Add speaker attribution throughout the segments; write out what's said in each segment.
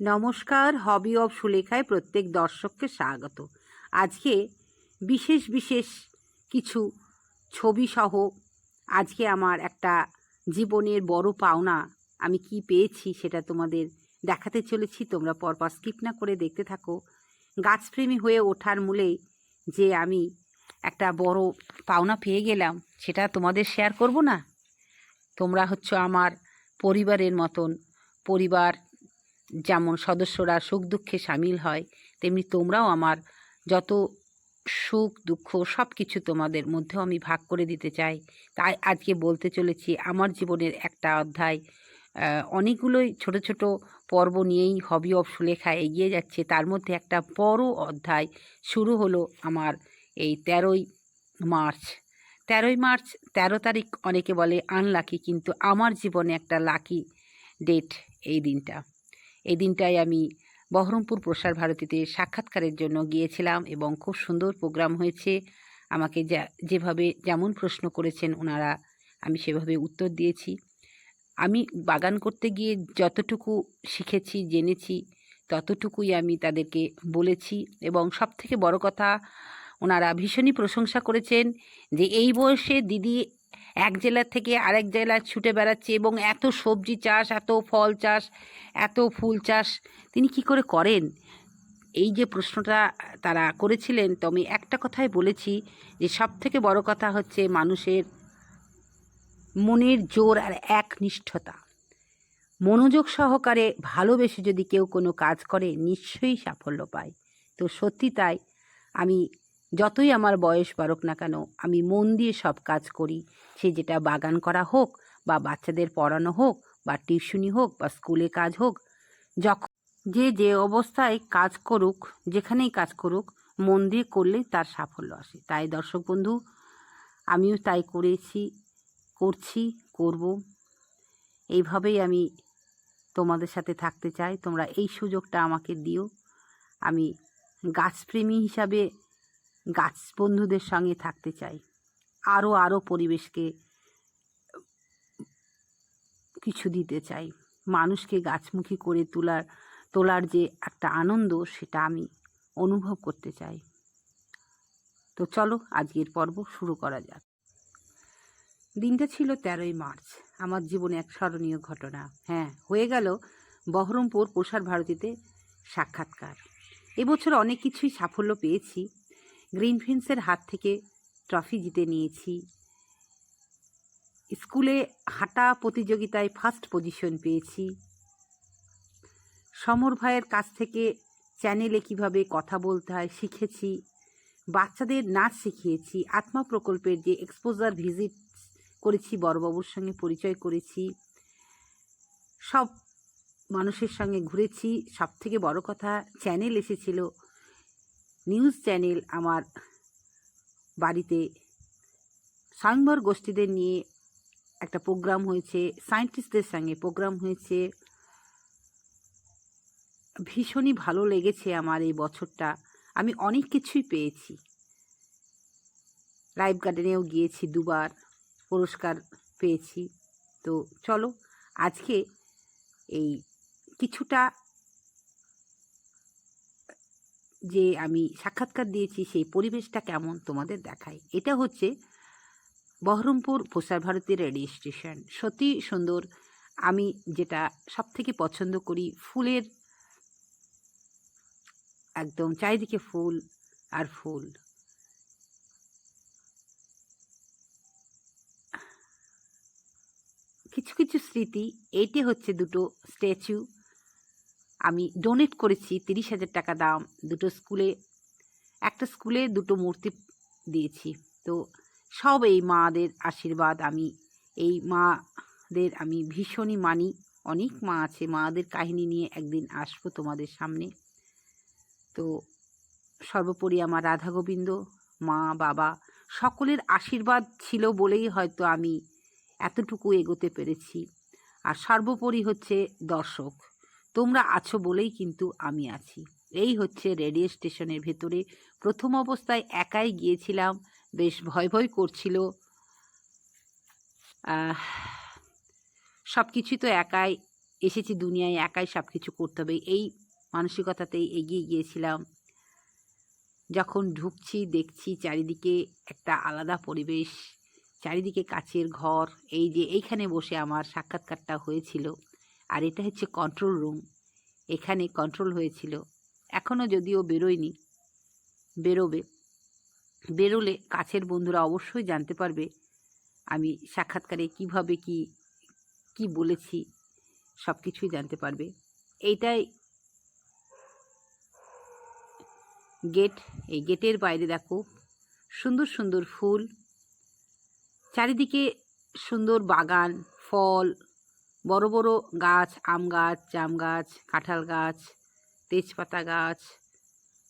Speaker 1: নমস্কার hobby of সুলেখায় প্রত্যেক দর্শককে স্বাগত। আজকে বিশেষ বিশেষ কিছু ছবি সহ আজকে আমার একটা জীবনের বড় পাওনা আমি কি পেয়েছি সেটা তোমাদের দেখাতে চলেছি। তোমরা পরপর স্কিপ না করে দেখতে থাকো। গাছপ্রেমী হয়ে ওঠার মূলে যে আমি একটা বড় পাওনা পেয়ে গেলাম, সেটা তোমাদের শেয়ার করব না? তোমরা হচ্ছে আমার পরিবারের মতন, পরিবার যেমন সদস্যরা সুখ দুঃখে সামিল হয়, তেমনি তোমরাও আমার যত সুখ, দুঃখ সব কিছু তোমাদের মধ্যেও আমি ভাগ করে দিতে চাই। তাই আজকে বলতে চলেছি, আমার জীবনের একটা অধ্যায় অনেকগুলোই ছোট ছোট পর্ব নিয়েই হবি অফ সুলেখা এগিয়ে যাচ্ছে। তার মধ্যে একটা বড় অধ্যায় শুরু হলো আমার এই তেরোই মার্চ। তেরোই মার্চ, তেরো তারিখ অনেকে বলে আনলাকি কিন্তু আমার জীবনে একটা লাকি ডেট এই দিনটা। এই দিনটায় আমি বহরমপুর প্রসার ভারতীতে সাক্ষাৎকারের জন্য গিয়েছিলাম এবং খুব সুন্দর প্রোগ্রাম হয়েছে। আমাকে যা, যেভাবে যেমন প্রশ্ন করেছেন ওনারা, আমি সেভাবে উত্তর দিয়েছি। আমি বাগান করতে গিয়ে যতটুকু শিখেছি, জেনেছি, ততটুকুই আমি তাদেরকে বলেছি এবং সবথেকে বড় কথা, ওনারা ভীষণই প্রশংসা করেছেন যে এই বয়সে দিদি এক জেলা থেকে আরেক জেলায় ছুটে বেড়াচ্ছে এবং এত সবজি চাষ, এত ফল চাষ, এত ফুল চাষ, তিনি কি করে করেন? এই যে প্রশ্নটা তারা করেছিলেন, তো আমি একটা কথাই বলেছি যে সব থেকে বড় কথা হচ্ছে মানুষের মনের জোর আর একনিষ্ঠতা। মনোযোগ সহকারে ভালোবেসে যদি কেউ কোনো কাজ করে, নিশ্চয়ই সাফল্য পায়। তো সত্যি তাই, আমি যতই আমার বয়স বাড়ুক না কেন, আমি মন দিয়ে সব কাজ করি। সে যেটা বাগান করা হোক বা বাচ্চাদের পড়ানো হোক বা টিউশনি হোক বা স্কুলে কাজ হোক যখন যে যে অবস্থায় কাজ করুক, যেখানেই কাজ করুক, মন দিয়ে করলেই তার সাফল্য আসে। তাই দর্শক বন্ধু, আমিও তাই করেছি, করছি, করব। এইভাবেই আমি তোমাদের সাথে থাকতে চাই। তোমরা এই সুযোগটা আমাকে দিও। আমি গাছপ্রেমী হিসাবে গাছ বন্ধুদের সঙ্গে থাকতে চাই। আরও আরও পরিবেশকে কিছু দিতে চাই। মানুষকে গাছমুখী করে তোলার তোলার যে একটা আনন্দ, সেটা আমি অনুভব করতে চাই। তো চলো, আজকের পর্ব শুরু করা যাক। দিনটা ছিল তেরোই মার্চ। আমার জীবনে এক স্মরণীয় ঘটনা। হ্যাঁ হয়ে গেল বহরমপুর প্রসার ভারতীতে সাক্ষাৎকার। এবছর অনেক কিছুই সাফল্য পেয়েছি। গ্রিন ফিন্সের হাত থেকে ট্রফি জিতে নিয়েছি। স্কুলে হাঁটা প্রতিযোগিতায় ফার্স্ট পজিশন পেয়েছি। সমর ভাইয়ের কাছ থেকে চ্যানেলে কীভাবে কথা বলতে হয় শিখেছি। বাচ্চাদের নাচ শিখিয়েছি। আত্মা প্রকল্পের যে এক্সপোজার ভিজিট করেছি, বড়বাবুর সঙ্গে পরিচয় করেছি। সব মানুষের সঙ্গে ঘুরেছি। সব থেকে বড় কথা, চ্যানেল এসেছিল। নিউজ চ্যানেল আমার বাড়িতে স্বয়ংবর গোষ্ঠীদের নিয়ে একটা প্রোগ্রাম হয়েছে, সায়েন্টিস্টদের সঙ্গে প্রোগ্রাম হয়েছে। ভীষণই ভালো লেগেছে আমার এই বছরটা। আমি অনেক কিছুই পেয়েছি। লাইফ গার্ডেনেও গিয়েছি দুবার, পুরস্কার পেয়েছি। তো চলো, আজকে এই কিছুটা যে আমি সাক্ষাৎকার দিয়েছি, সেই পরিবেশটা কেমন তোমাদের দেখাই এটা হচ্ছে বহরমপুর প্রসার ভারতী রেডিও স্টেশন। সত্যি সুন্দর। আমি যেটা সব থেকে পছন্দ করি, ফুলের একদম চারিদিকে ফুল আর ফুল। কিছু কিছু স্মৃতি এইটি হচ্ছে দুটো স্ট্যাচু। আমি ডোনেট করেছি তিরিশ হাজার টাকা দাম, দুটো স্কুলে একটা স্কুলে দুটো মূর্তি দিয়েছি। তো সব এই মাদের আশীর্বাদ, আমি এই মাদের, আমি ভীষণই মানি। অনেক মা আছে, মাদের কাহিনী নিয়ে একদিন আসব তোমাদের সামনে। তো সর্বোপরি আমার রাধা গোবিন্দ, মা, বাবা, সকলের আশীর্বাদ ছিল বলেই হয়তো আমি এতটুকু এগোতে পেরেছি। আর সর্বোপরি হচ্ছে দর্শক। তোমরা আছো বলেই কিন্তু আমি আছি। এই হচ্ছে রেডিও স্টেশনের ভেতরে। প্রথম অবস্থায় একাই গিয়েছিলাম। বেশ ভয় ভয় করছিল। সব কিছুই তো একাই, এসেছি দুনিয়ায়, একাই সব কিছু করতে হবে। এই মানসিকতাতেই এগিয়ে গিয়েছিলাম। যখন ঢুকছি, দেখছি চারিদিকে একটা আলাদা পরিবেশ, চারিদিকে কাছের ঘর। এই যে এইখানে বসে আমার সাক্ষাৎকারটা হয়েছিল। আর এটা হচ্ছে কন্ট্রোল রুম এখানে কন্ট্রোল হয়েছিল। এখনও যদিও বেরোয়নি, বেরোবে। বেরোলে কাছের বন্ধুরা অবশ্যই জানতে পারবে আমি সাক্ষাৎকারে কীভাবে কি কি বলেছি সব কিছুই জানতে পারবে। এইটাই গেট এই গেটের বাইরে দেখো, সুন্দর সুন্দর ফুল, চারিদিকে সুন্দর বাগান, ফল বড় বড় গাছ, আম গাছ, জাম গাছ, কাঁঠাল গাছ, তেজপাতা গাছ,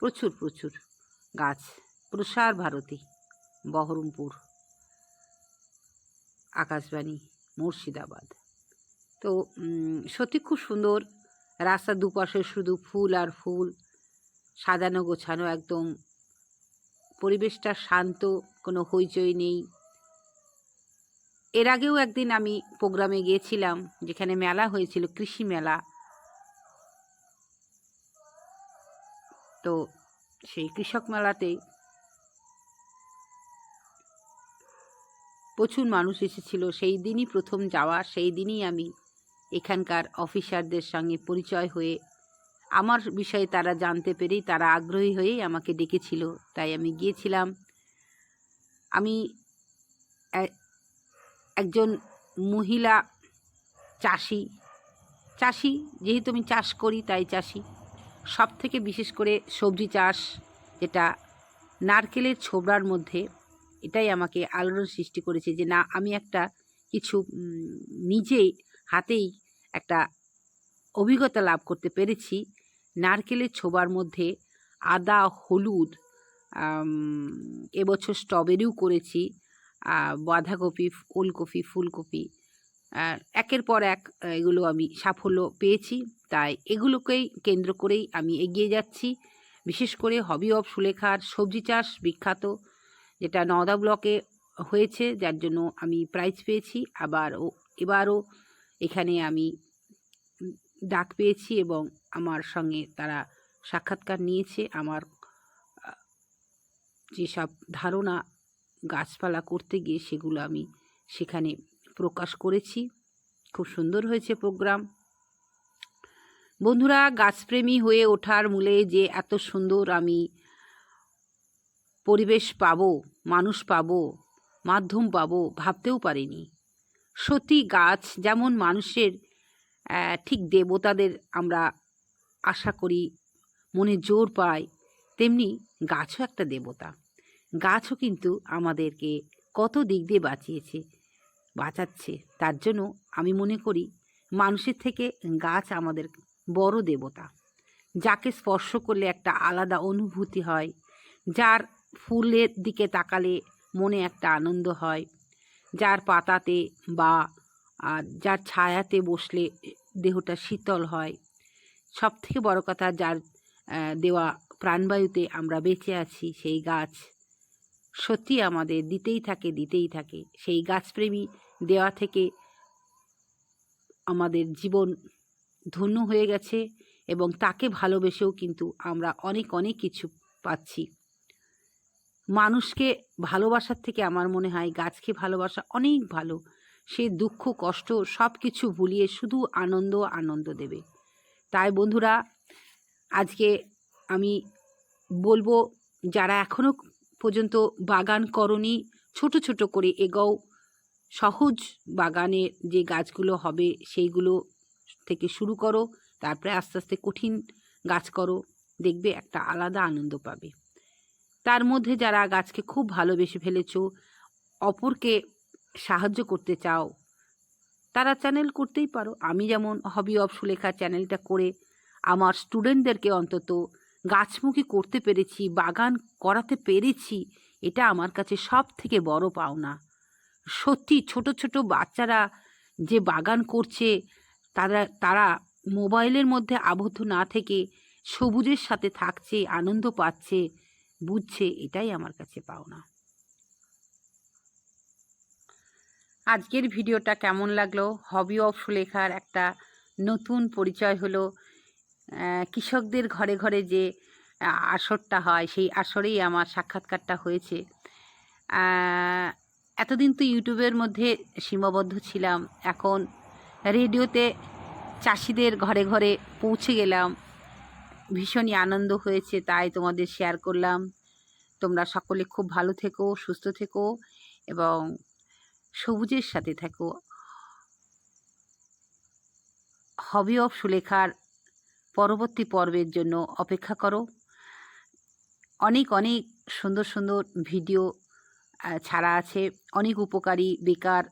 Speaker 1: প্রচুর প্রচুর গাছ। প্রসার ভারতী, বহরমপুর, আকাশবাণী, মুর্শিদাবাদ। তো সত্যি খুব সুন্দর। রাস্তার দুপাশে শুধু ফুল আর ফুল, সাজানো গোছানো একদম। পরিবেশটা শান্ত, কোনো হইচই নেই। এর আগেও একদিন আমি প্রোগ্রামে গিয়েছিলাম, যেখানে মেলা হয়েছিল, কৃষি মেলা। তো সেই কৃষক মেলাতে প্রচুর মানুষ এসেছিল। সেই দিনই প্রথম যাওয়া, সেই দিনই আমি এখানকার অফিসারদের সঙ্গে পরিচয় হয়ে, আমার বিষয়ে তারা জানতে পেরেই, তারা আগ্রহী হয়েই আমাকে ডেকেছিল। তাই আমি গিয়েছিলাম। আমি একজন মহিলা চাষি। চাষি, যেহেতু আমি চাষ করি, তাই চাষি। সব থেকে বিশেষ করে সবজি চাষ, যেটা নারকেলের ছোবড়ার মধ্যে, এটাই আমাকে আলোড়ন সৃষ্টি করেছে যে না, আমি একটা কিছু নিজেই হাতেই একটা অভিজ্ঞতা লাভ করতে পেরেছি। নারকেলের ছোবার মধ্যে আদা, হলুদ এবছর স্ট্রবেরিও করেছি। বাঁধাকপি, ওলকপি, ফুলকপি একের পর এক এগুলো আমি সাফল্য পেয়েছি। তাই এগুলোকেই কেন্দ্র করেই আমি এগিয়ে যাচ্ছি। বিশেষ করে হবি অফ সুলেখার সবজি চাষ বিখ্যাত, যেটা নওদা ব্লকে হয়েছে, যার জন্য আমি প্রাইজ পেয়েছি। আবার ও এবারও এখানে আমি ডাক পেয়েছি এবং আমার সঙ্গে তারা সাক্ষাৎকার নিয়েছে। আমার যেসব ধারণা গাছপালা করতে গিয়ে সেগুলো আমি সেখানে প্রকাশ করেছি। খুব সুন্দর হয়েছে প্রোগ্রাম। বন্ধুরা, গাছপ্রেমী হয়ে ওঠার মূলে যে এত সুন্দর আমি পরিবেশ পাবো, মানুষ পাবো, মাধ্যম পাবো, ভাবতেও পারিনি। সত্যি গাছ যেমন মানুষের ঠিক দেবতাদের আমরা আশা করি মনে জোর পাই তেমনি গাছও একটা দেবতা। গাছও কিন্তু আমাদেরকে কত দিক দিয়ে বাঁচিয়েছে, বাঁচাচ্ছে। তার জন্য আমি মনে করি মানুষের থেকে গাছ আমাদের বড় দেবতা, যাকে স্পর্শ করলে একটা আলাদা অনুভূতি হয়, যার ফুলের দিকে তাকালে মনে একটা আনন্দ হয়, যার পাতাতে বা যার ছায়াতে বসলে দেহটা শীতল হয়। সব থেকে বড় কথা যার দেওয়া প্রাণবায়ুতে আমরা বেঁচে আছি সেই গাছ সত্যি আমাদের দিতেই থাকে দিতেই থাকে। সেই গাছপ্রেমী দেওয়া থেকে আমাদের জীবন ধন্য হয়ে গেছে এবং তাকে ভালোবেসেও কিন্তু আমরা অনেক অনেক কিছু পাচ্ছি। মানুষকে ভালোবাসার থেকে আমার মনে হয় গাছকে ভালোবাসা অনেক ভালো। সে দুঃখ, কষ্ট সব কিছু ভুলিয়ে শুধু আনন্দ আনন্দ দেবে। তাই বন্ধুরা, আজকে আমি বলব, যারা এখনও পর্যন্ত বাগান করনি, ছোট ছোট করে এগোও। সহজ বাগানে যে গাছগুলো হবে সেইগুলো থেকে শুরু করো, তারপরে আস্তে আস্তে কঠিন গাছ করো, দেখবে একটা আলাদা আনন্দ পাবে। তার মধ্যে যারা গাছকে খুব ভালোবেসে ফেলেছো, অপরকে সাহায্য করতে চাও, তারা চ্যানেল করতেই পারো। আমি যেমন হবি অফ সুলেখা চ্যানেলটা করে আমার স্টুডেন্টদেরকে অন্তত গাছমুখী করতে পেরেছি, বাগান করাতে পেরেছি, এটা আমার কাছে সব থেকে বড় পাওনা। সত্যি ছোট ছোট বাচ্চারা যে বাগান করছে, তারা তারা মোবাইলের মধ্যে আবদ্ধ না থেকে সবুজের সাথে থাকছে, আনন্দ পাচ্ছে, বুঝছে, এটাই আমার কাছে পাওনা। আজকের ভিডিওটা কেমন লাগল? হবি অফ সুলেখার একটা নতুন পরিচয় হলো। কৃষকদের ঘরে ঘরে যে আসরটা হয়, সেই আসরেই আমার সাক্ষাৎকারটা হয়েছে। এতদিন তো ইউটিউবের মধ্যে সীমাবদ্ধ ছিলাম। এখন রেডিওতে চাষিদের ঘরে ঘরে পৌঁছে গেলাম। ভীষণই আনন্দ হয়েছে, তাই তোমাদের শেয়ার করলাম। তোমরা সকলে খুব ভালো থেকো, সুস্থ থেকো এবং সবুজের সাথে থেকো। হবি অফ সুলেখার পরবর্তী পর্বের জন্য অপেক্ষা করো। অনেক অনেক সুন্দর সুন্দর ভিডিও ছাড়া আছে। অনেক উপকারী, বেকার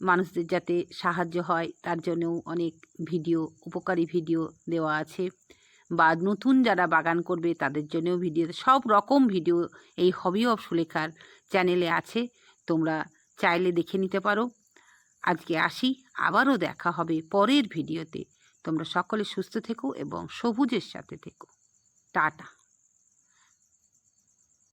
Speaker 1: মানুষদের যাতে সাহায্য হয়, তার জন্যও অনেক ভিডিও, উপকারী ভিডিও দেওয়া আছে। বা নতুন যারা বাগান করবে, তাদের জন্যও ভিডিও, সব রকম ভিডিও এই হবি অফ সুলেখার চ্যানেলে আছে। তোমরা চাইলে দেখে নিতে পারো। আজকে আসি, আবারও দেখা হবে পরের ভিডিওতে। তোমরা সকলে সুস্থ থেকো এবং সবুজের সাথে থেকো। টাটা।